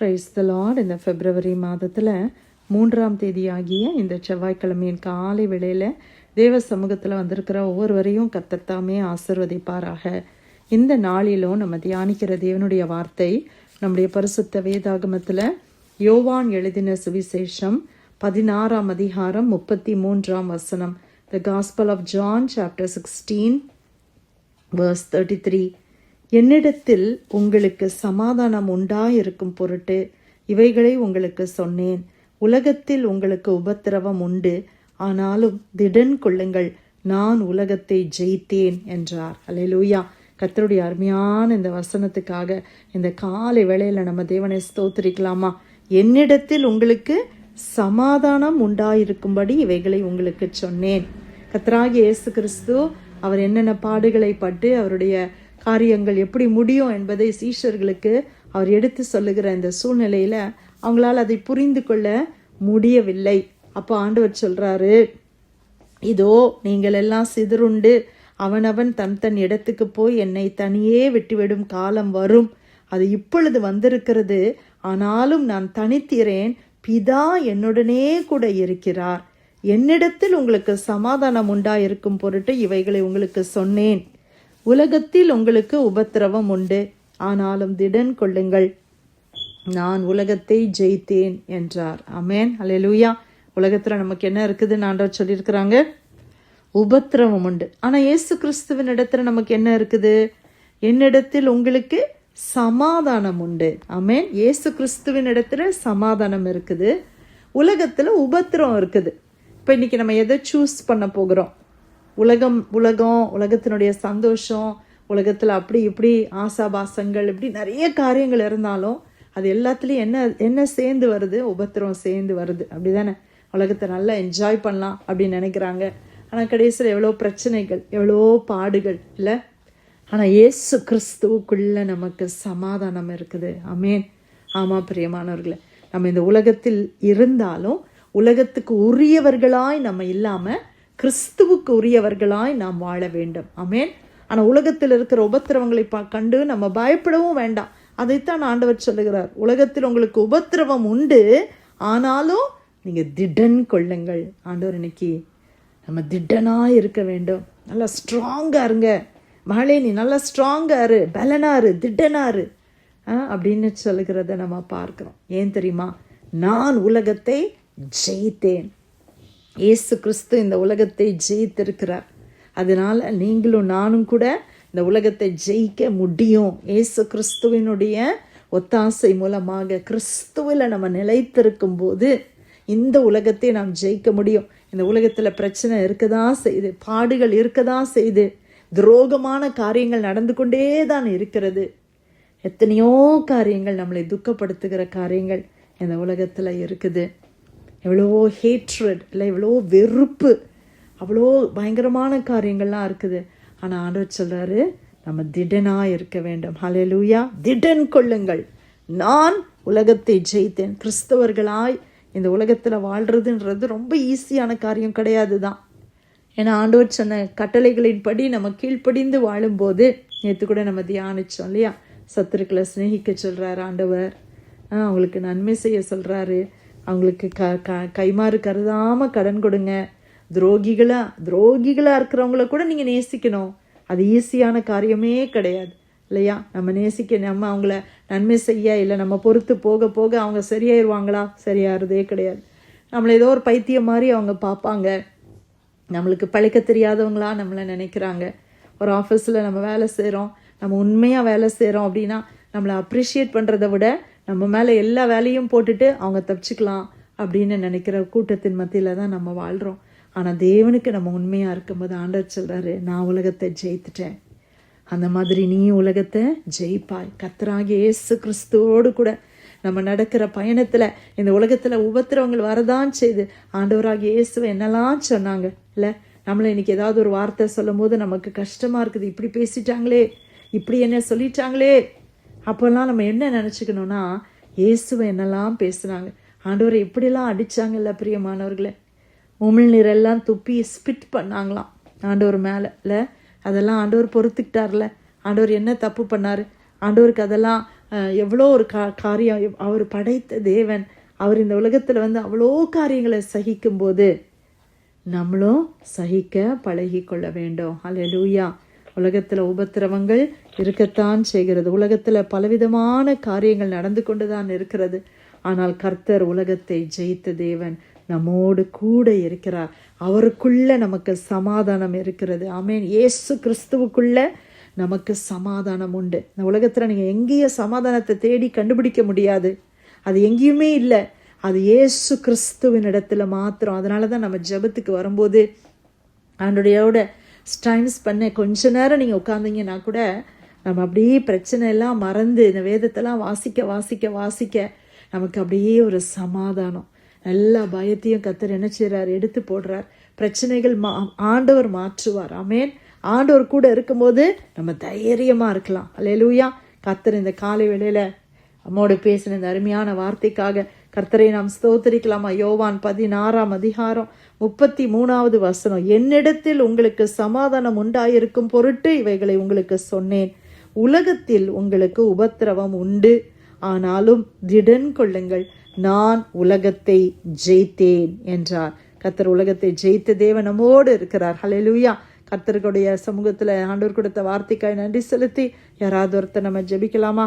Price த Lord இந்த பிப்ரவரி மாதத்தில் மூன்றாம் தேதியாகிய இந்த செவ்வாய்க்கிழமையின் காலை வேளையில் தேவ சமூகத்தில் வந்திருக்கிற ஒவ்வொருவரையும் கத்தத்தாமே ஆசிர்வதிப்பாராக. இந்த நாளிலும் நம்ம தியானிக்கிற தேவனுடைய வார்த்தை நம்முடைய பரிசுத்த வேதாகமத்தில் யோவான் எழுதின சுவிசேஷம் பதினாறாம் அதிகாரம் முப்பத்தி மூன்றாம் வசனம். The gospel of John chapter sixteen verse thirty three என்னிடத்தில் உங்களுக்கு சமாதானம் உண்டாயிருக்கும் பொருட்டு இவைகளை உங்களுக்கு சொன்னேன். உலகத்தில் உங்களுக்கு உபத்திரவம் உண்டு. ஆனாலும் திடன் கொள்ளுங்கள். நான் உலகத்தை ஜெயித்தேன் என்றார். அலையலூயா கத்தருடைய அருமையான இந்த வசனத்துக்காக இந்த காலை வேளையில் நம்ம தேவனை ஸ்தோத்திரிக்கலாமா? என்னிடத்தில் உங்களுக்கு சமாதானம் உண்டாயிருக்கும்படி இவைகளை உங்களுக்கு சொன்னேன். கத்ராகி இயேசு கிறிஸ்து அவர் என்னென்ன பாடுகளை பட்டு அவருடைய காரியங்கள் எப்படி முடியும் என்பதை சீஷர்களுக்கு அவர் எடுத்து சொல்லுகிற இந்த சூழ்நிலையில் அவங்களால் அதை புரிந்து கொள்ள முடியவில்லை. அப்போ ஆண்டவர் சொல்கிறாரு இதோ நீங்கள் எல்லாம் சிதறுண்டு அவனவன் தன் தன் இடத்துக்கு போய் என்னை தனியே விட்டுவிடும் காலம் வரும். அது இப்பொழுது வந்திருக்கிறது. ஆனாலும் நான் தனித்திறேன். பிதா என்னுடனே கூட இருக்கிறார். என்னிடத்தில் உங்களுக்கு சமாதானம் உண்டாயிருக்கும் பொருட்டு இவைகளை உங்களுக்கு சொன்னேன். உலகத்தில் உங்களுக்கு உபத்திரவம் உண்டு. ஆனாலும் திடன் கொள்ளுங்கள். நான் உலகத்தை ஜெயித்தேன் என்றார். அமேன் அலையலூயா உலகத்தில் நமக்கு என்ன இருக்குதுன்னு ஆண்டவர் சொல்லியிருக்கிறாங்க? உபத்திரவம் உண்டு. ஆனால் இயேசு கிறிஸ்துவின் இடத்துல நமக்கு என்ன இருக்குது? என்னிடத்தில் உங்களுக்கு சமாதானம் உண்டு. அமேன் இயேசு கிறிஸ்துவின் இடத்துல சமாதானம் இருக்குது. உலகத்தில் உபத்திரம் இருக்குது. இப்போ இன்னைக்கு நம்ம எதை சூஸ் பண்ண போகிறோம்? உலகம் உலகம் உலகத்தினுடைய சந்தோஷம் உலகத்தில் அப்படி இப்படி ஆசாபாசங்கள் இப்படி நிறைய காரியங்கள் இருந்தாலும் அது எல்லாத்துலேயும் என்ன என்ன சேர்ந்து வருது? உபத்திரம் சேர்ந்து வருது. அப்படி தானே உலகத்தை நல்லா என்ஜாய் பண்ணலாம் அப்படின்னு நினைக்கிறாங்க. ஆனால் கடைசியில் எவ்வளோ பிரச்சனைகள் எவ்வளோ பாடுகள் இல்லை? ஆனால் இயேசு கிறிஸ்துவுக்குள்ளே நமக்கு சமாதானம் இருக்குது. அமேன் ஆமாம் பிரியமானவர்களே. நம்ம இந்த உலகத்தில் இருந்தாலும் உலகத்துக்கு உரியவர்களாய் நம்ம இல்லாமல் கிறிஸ்துவுக்கு உரியவர்களாய் நாம் வாழ வேண்டும். அமேன் ஆனால் உலகத்தில் இருக்கிற உபத்திரவங்களை பா கண்டு நம்ம பயப்படவும் வேண்டாம். அதைத்தான் ஆண்டவர் சொல்லுகிறார். உலகத்தில் உங்களுக்கு உபத்திரவம் உண்டு. ஆனாலும் நீங்கள் திடன் கொள்ளுங்கள். ஆண்டவர் இன்னைக்கு நம்ம திடனாக இருக்க வேண்டும். நல்லா ஸ்ட்ராங்காக இருங்க. மகளே நீ நல்லா ஸ்ட்ராங்காக இரு. திடனாரு இரு. அப்படின்னு சொல்லுகிறத நம்ம பார்க்குறோம். ஏன் தெரியுமா? நான் உலகத்தை ஜெயித்தேன். இயேசு கிறிஸ்து இந்த உலகத்தை ஜெயித்திருக்கிறார். அதனால நீங்களும் நானும் கூட இந்த உலகத்தை ஜெயிக்க முடியும். இயேசு கிறிஸ்துவினுடைய ஒத்தாசை மூலமாக கிறிஸ்துவில் நம்ம நிலைத்திருக்கும் போது இந்த உலகத்தை நாம் ஜெயிக்க முடியும். இந்த உலகத்தில் பிரச்சனை இருக்கதா செய்யுது பாடுகள் இருக்கதா செய்யுது துரோகமான காரியங்கள் நடந்து கொண்டே தான் இருக்கிறது. எத்தனையோ காரியங்கள் நம்மளை துக்கப்படுத்துகிற காரியங்கள் இந்த உலகத்தில் இருக்குது. எவ்வளோ ஹேட்ரட் இல்லை எவ்வளோ வெறுப்பு அவ்வளோ பயங்கரமான காரியங்கள்லாம் இருக்குது. ஆனால் ஆண்டவர் சொல்கிறாரு நம்ம திடனாக இருக்க வேண்டும். ஹலெலூயா திடன் கொள்ளுங்கள். நான் உலகத்தை ஜெயித்தேன். கிறிஸ்தவர்களாய் இந்த உலகத்தில் வாழ்கிறதுன்றது ரொம்ப ஈஸியான காரியம் கிடையாது தான் ஏன்னா ஆண்டவர் சொன்ன கட்டளைகளின்படி நம்ம கீழ்ப்படிந்து வாழும்போது நேற்று கூட நம்ம தியானிச்சோம் இல்லையா? சத்துருக்களை சிநேகிக்க சொல்கிறார் ஆண்டவர். அவங்களுக்கு நன்மை செய்ய சொல்கிறாரு அவங்களுக்கு க க கைமாறு கருதாமல் கடன் கொடுங்க. துரோகிகளாக துரோகிகளாக இருக்கிறவங்கள கூட நீங்கள் நேசிக்கணும். அது ஈஸியான காரியமே கிடையாது. இல்லையா? நம்ம நேசிக்க நம்ம அவங்கள நன்மை செய்ய இல்லை நம்ம பொறுத்து போக போக அவங்க சரியாயிருவாங்களா? சரியாகிறதே கிடையாது. நம்மளை ஏதோ ஒரு பைத்தியம் மாதிரி அவங்க பார்ப்பாங்க. நம்மளுக்கு பழைக்க தெரியாதவங்களா நம்மளை நினைக்கிறாங்க. ஒரு ஆஃபீஸில் நம்ம வேலை செய்கிறோம் நம்ம உண்மையாக வேலை செய்கிறோம் அப்படின்னா நம்மளை அப்ரிஷியேட் பண்ணுறத விட நம்ம மேலே எல்லா வேலையும் போட்டுட்டு அவங்க தப்பிச்சுக்கலாம் அப்படின்னு நினைக்கிற கூட்டத்தின் மத்தியில் தான் நம்ம வாழ்கிறோம் ஆனால் தேவனுக்கு நம்ம உண்மையாக இருக்கும்போது ஆண்டர் சொல்கிறாரு நான் உலகத்தை ஜெயித்துட்டேன். அந்த மாதிரி நீ உலகத்தை ஜெயிப்பாய். கத்தராகிய இயேசு கிறிஸ்துவோடு கூட நம்ம நடக்கிற பயணத்தில் இந்த உலகத்தில் உபத்திரவங்கள் வரதான் செய்து ஆண்டவராகிய இயேசுவை என்னெல்லாம் சொன்னாங்க. இல்லை நம்மளை இன்னைக்கு ஏதாவது ஒரு வார்த்தை சொல்லும் போது நமக்கு கஷ்டமாக இருக்குது. இப்படி பேசிட்டாங்களே இப்படி என்ன சொல்லிட்டாங்களே? அப்போல்லாம் நம்ம என்ன நினச்சிக்கணும்னா இயேசுவை என்னெல்லாம் பேசுனாங்க? ஆண்டவரை எப்படிலாம் அடித்தாங்கல்ல பிரியமானவர்களே? உமிழ்நீரெல்லாம் துப்பி ஸ்பிட் பண்ணாங்களாம் ஆண்டவர் மேலே. இல்லை அதெல்லாம் ஆண்டவர் பொறுத்துக்கிட்டார்ல. ஆண்டவர் என்ன தப்பு பண்ணார்? ஆண்டவருக்கு அதெல்லாம் எவ்வளோ ஒரு கா காரியம். அவர் படைத்த தேவன். அவர் இந்த உலகத்தில் வந்து அவ்வளோ காரியங்களை சகிக்கும்போது நம்மளும் சகிக்க பழகி கொள்ள வேண்டும். அல்லேலூயா உலகத்தில் உபத்திரவங்கள் இருக்கத்தான் செய்கிறது. உலகத்தில் பலவிதமான காரியங்கள் நடந்து கொண்டு தான் இருக்கிறது. ஆனால் கர்த்தர் உலகத்தை ஜெயித்த தேவன் நம்மோடு கூட இருக்கிறார். அவருக்குள்ள நமக்கு சமாதானம் இருக்கிறது. ஆமேன். இயேசு கிறிஸ்துவுக்குள்ள நமக்கு சமாதானம் உண்டு. இந்த உலகத்தில் நீங்கள் எங்கேயும் சமாதானத்தை தேடி கண்டுபிடிக்க முடியாது. அது எங்கேயுமே இல்லை. அது ஏசு கிறிஸ்துவின் இடத்துல மாத்திரம். அதனால தான் நம்ம ஜெபத்துக்கு வரும்போது ஆண்டுடையோட டைம் பண்ண கொஞ்ச நேரம் நீங்கள் உட்காந்தீங்கன்னா கூட நம்ம அப்படியே பிரச்சனை எல்லாம் மறந்து இந்த வேதத்தெல்லாம் வாசிக்க வாசிக்க வாசிக்க நமக்கு அப்படியே ஒரு சமாதானம். எல்லா பயத்தையும் கத்தர் என்ன செய்கிறார் எடுத்து போடுறார். பிரச்சனைகள் மா ஆண்டவர் மாற்றுவார். ஆமேன். ஆண்டவர் கூட இருக்கும்போது நம்ம தைரியமாக இருக்கலாம். அல்லேலூயா. கத்தர் இந்த காலை வேளையில் அம்மோடு பேசின இந்த அருமையான வார்த்தைக்காக கர்த்தரை நாம் ஸ்தோத்தரிக்கலாமா. யோவான் பதினாறாம் அதிகாரம் முப்பத்தி மூணாவது வசனம். என்னிடத்தில் உங்களுக்கு சமாதானம் உண்டாயிருக்கும் பொருட்டு இவைகளை உங்களுக்கு சொன்னேன். உலகத்தில் உங்களுக்கு உபத்திரவம் உண்டு. ஆனாலும் திடன் கொள்ளுங்கள். நான் உலகத்தை ஜெயித்தேன் என்றார். கத்தர் உலகத்தை ஜெயித்த தேவன் நம்மோடு இருக்கிறார். ஹலெலுயா கர்த்தருடைய சமூகத்தில் ஆண்டவர் கொடுத்த வார்த்தைக்காய் நன்றி செலுத்தி யாராவது ஒருத்தர் நம்ம ஜெபிக்கலாமா?